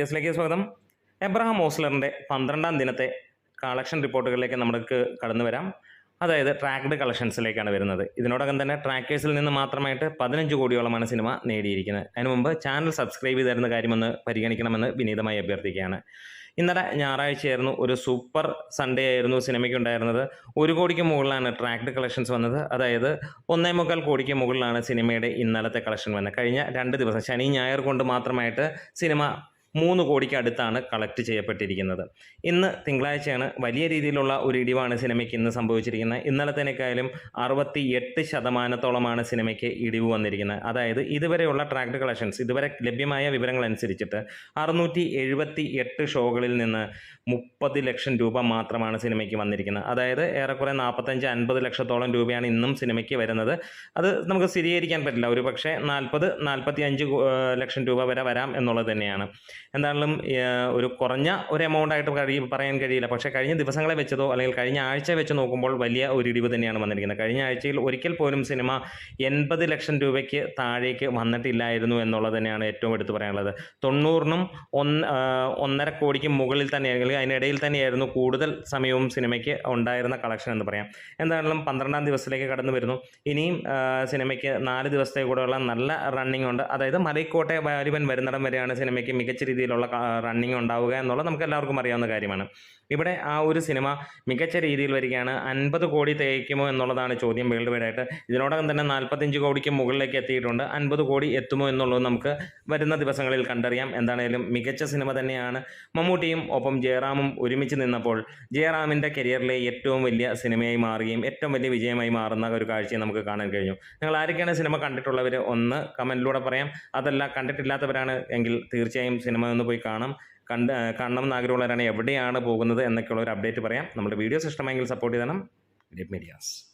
യെസിലേക്ക് സ്വാഗതം. എബ്രഹാം ഓസ്ലറിന്റെ പന്ത്രണ്ടാം ദിനത്തെ കളക്ഷൻ റിപ്പോർട്ടുകളിലേക്ക് നമുക്ക് കടന്നു വരാം. അതായത് ട്രാക്ക്ഡ് കളക്ഷൻസിലേക്കാണ് വരുന്നത്. ഇതിനോടകം തന്നെ ട്രാക്കേഴ്സിൽ നിന്ന് മാത്രമായിട്ട് പതിനഞ്ച് കോടിയോളമാണ് സിനിമ നേടിയിരിക്കുന്നത്. അതിനു മുമ്പ് ചാനൽ സബ്സ്ക്രൈബ് ചെയ്തിരുന്ന കാര്യമൊന്ന് പരിഗണിക്കണമെന്ന് വിനീതമായി അഭ്യർത്ഥിക്കുകയാണ്. ഇന്നലെ ഞായറാഴ്ചയായിരുന്നു ഒരു സൂപ്പർ സൺഡേ ആയിരുന്നു സിനിമയ്ക്ക് ഉണ്ടായിരുന്നത്. ഒരു കോടിക്ക് മുകളിലാണ് ട്രാക്ഡ് കളക്ഷൻസ് വന്നത്. അതായത് ഒന്നേ മുക്കാൽ കോടിക്ക് മുകളിലാണ് സിനിമയുടെ ഇന്നലത്തെ കളക്ഷൻ വന്നത്. കഴിഞ്ഞ രണ്ട് ദിവസം ശനി ഞായർ കൊണ്ട് മാത്രമായിട്ട് സിനിമ മൂന്ന് കോടിക്ക് അടുത്താണ് കളക്ട് ചെയ്യപ്പെട്ടിരിക്കുന്നത്. ഇന്ന് തിങ്കളാഴ്ചയാണ് വലിയ രീതിയിലുള്ള ഒരു ഇടിവാണ് സിനിമയ്ക്ക് ഇന്ന് സംഭവിച്ചിരിക്കുന്നത്. ഇന്നലത്തേനേക്കാളും അറുപത്തി എട്ട് ശതമാനത്തോളമാണ് സിനിമയ്ക്ക് ഇടിവ് വന്നിരിക്കുന്നത്. അതായത് ഇതുവരെയുള്ള ട്രാക്ട് കളക്ഷൻസ് ഇതുവരെ ലഭ്യമായ വിവരങ്ങൾ അനുസരിച്ചിട്ട് അറുന്നൂറ്റി എഴുപത്തി എട്ട് ഷോകളിൽ നിന്ന് മുപ്പത് ലക്ഷം രൂപ മാത്രമാണ് സിനിമയ്ക്ക് വന്നിരിക്കുന്നത്. അതായത് ഏറെക്കുറെ നാൽപ്പത്തഞ്ച് അൻപത് ലക്ഷത്തോളം രൂപയാണ് ഇന്നും സിനിമയ്ക്ക് വരുന്നത്. അത് നമുക്ക് സ്ഥിരീകരിക്കാൻ പറ്റില്ല. ഒരു പക്ഷേ നാൽപ്പത് നാൽപ്പത്തി അഞ്ച് ലക്ഷം രൂപ വരെ വരാം എന്നുള്ളത് തന്നെയാണ്. എന്തായാലും ഒരു കുറഞ്ഞ ഒരു എമൗണ്ട് ആയിട്ട് കഴി പറയാൻ കഴിയില്ല. പക്ഷേ കഴിഞ്ഞ ദിവസങ്ങളെ വെച്ചതോ അല്ലെങ്കിൽ കഴിഞ്ഞ ആഴ്ച വെച്ച് നോക്കുമ്പോൾ വലിയ ഒരു ഇടിവ് തന്നെയാണ് വന്നിരിക്കുന്നത്. കഴിഞ്ഞ ആഴ്ചയിൽ ഒരിക്കൽ പോലും സിനിമ എൺപത് ലക്ഷം രൂപയ്ക്ക് താഴേക്ക് വന്നിട്ടില്ലായിരുന്നു എന്നുള്ളത് തന്നെയാണ് ഏറ്റവും എടുത്തു പറയാനുള്ളത്. തൊണ്ണൂറിനും ഒന്ന് ഒന്നര കോടിക്ക് മുകളിൽ തന്നെ അല്ലെങ്കിൽ അതിനിടയിൽ തന്നെയായിരുന്നു കൂടുതൽ സമയവും സിനിമയ്ക്ക് ഉണ്ടായിരുന്ന കളക്ഷൻ എന്ന് പറയാം. എന്തായാലും പന്ത്രണ്ടാം ദിവസത്തിലേക്ക് കടന്നു വരുന്നു. ഇനിയും സിനിമയ്ക്ക് നാല് ദിവസത്തെ കൂടെയുള്ള നല്ല റണ്ണിംഗ് ഉണ്ട്. അതായത് മലൈക്കോട്ടെ വാലിബൻ വരുന്നിടം വരെയാണ് സിനിമയ്ക്ക് മികച്ച രീതിയിലുള്ള റണ്ണിങ് ഉണ്ടാവുക എന്നുള്ളത് നമുക്ക് എല്ലാവർക്കും അറിയാവുന്ന കാര്യമാണ്. ഇവിടെ ആ ഒരു സിനിമ മികച്ച രീതിയിൽ വരികയാണ്. അൻപത് കോടി തികയ്ക്കുമോ എന്നുള്ളതാണ് ചോദ്യം വേൾഡ് വൈഡ് ആയിട്ട്. ഇതിനോടകം തന്നെ നാൽപ്പത്തഞ്ച് കോടിക്ക് മുകളിലേക്ക് എത്തിയിട്ടുണ്ട്. അൻപത് കോടി എത്തുമോ എന്നുള്ളത് നമുക്ക് വരുന്ന ദിവസങ്ങളിൽ കണ്ടറിയാം. എന്താണേലും മികച്ച സിനിമ തന്നെയാണ്. മമ്മൂട്ടിയും ഒപ്പം ജയറാമും ഒരുമിച്ച് നിന്നപ്പോൾ ജയറാമിന്റെ കരിയറിലെ ഏറ്റവും വലിയ സിനിമയായി മാറുകയും ഏറ്റവും വലിയ വിജയമായി മാറുന്ന ഒരു കാഴ്ചയെ നമുക്ക് കാണാൻ കഴിഞ്ഞു. നിങ്ങൾ ആരൊക്കെയാണ് സിനിമ കണ്ടിട്ടുള്ളവർ ഒന്ന് കമന്റിലൂടെ പറയാം. അതല്ല കണ്ടിട്ടില്ലാത്തവരാണ് എങ്കിൽ തീർച്ചയായും സിനിമ ഒന്ന് പോയി കാണാം. കണ്ട് കാണണം എന്ന് ആഗ്രഹമുള്ളവരാണ് എവിടെയാണ് പോകുന്നത് എന്നൊക്കെയുള്ള ഒരു അപ്ഡേറ്റ് പറയാം. നമ്മുടെ വീഡിയോസ് ഇഷ്ടമായെങ്കിൽ സപ്പോർട്ട് ചെയ്യണം മീഡിയാസ്